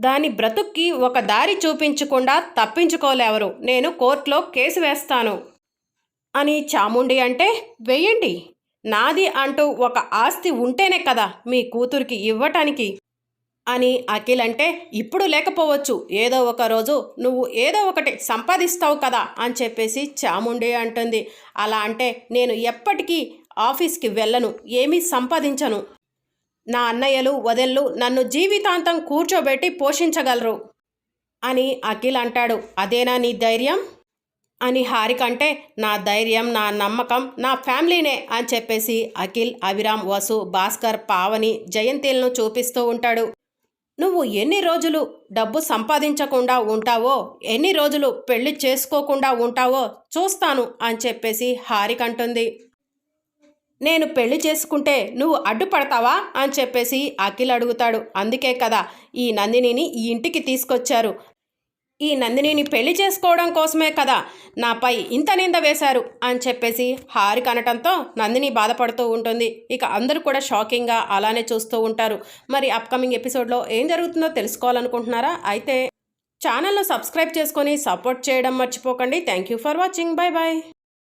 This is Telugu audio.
దాని బ్రతుక్కి ఒక దారి చూపించకుండా తప్పించుకోలేవరు. నేను కోర్టులో కేసు వేస్తాను. అని చాముండి అంటే వెయ్యండి నాది అంటూ ఒక ఆస్తి ఉంటేనే కదా మీ కూతురికి ఇవ్వటానికి అని అఖిల్ అంటే ఇప్పుడు లేకపోవచ్చు. ఏదో ఒక రోజు నువ్వు ఏదో ఒకటి సంపాదిస్తావు కదా అని చెప్పేసి చాముండి అంటుంది. అలా అంటే నేను ఎప్పటికీ ఆఫీస్కి వెళ్ళను. ఏమీ సంపాదించను. నా అన్నయ్యలు వదెళ్ళు నన్ను జీవితాంతం కూర్చోబెట్టి పోషించగలరు అని అఖిల్ అంటాడు. అదేనా నీ ధైర్యం? అని హారిక అంటే నా ధైర్యం నా నమ్మకం నా ఫ్యామిలీనే అని చెప్పేసి అఖిల్ అభిరామ్ వసు భాస్కర్ పావని జయంతిలను చూపిస్తూ ఉంటాడు. నువ్వు ఎన్ని రోజులు డబ్బు సంపాదించకుండా ఉంటావో ఎన్ని రోజులు పెళ్ళి చేసుకోకుండా ఉంటావో చూస్తాను అని చెప్పేసి హారిక అంటుంది. నేను పెళ్ళి చేసుకుంటే నువ్వు అడ్డుపడతావా? అని చెప్పేసి అఖిల్ అడుగుతాడు. అందుకే కదా ఈ నందినిని ఈ ఇంటికి తీసుకొచ్చారు. ఈ నందినిని పెళ్ళి చేసుకోవడం కోసమే కదా నాపై ఇంత నింద వేశారు అని చెప్పేసి హారిక అనటంతో నందిని బాధపడుతూ ఉంటుంది. ఇక అందరూ కూడా షాకింగ్గా అలానే చూస్తూ ఉంటారు. మరి అప్కమింగ్ ఎపిసోడ్లో ఏం జరుగుతుందో తెలుసుకోవాలనుకుంటున్నారా? అయితే ఛానల్ను సబ్స్క్రైబ్ చేసుకొని సపోర్ట్ చేయడం మర్చిపోకండి. Thank you for watching. Bye bye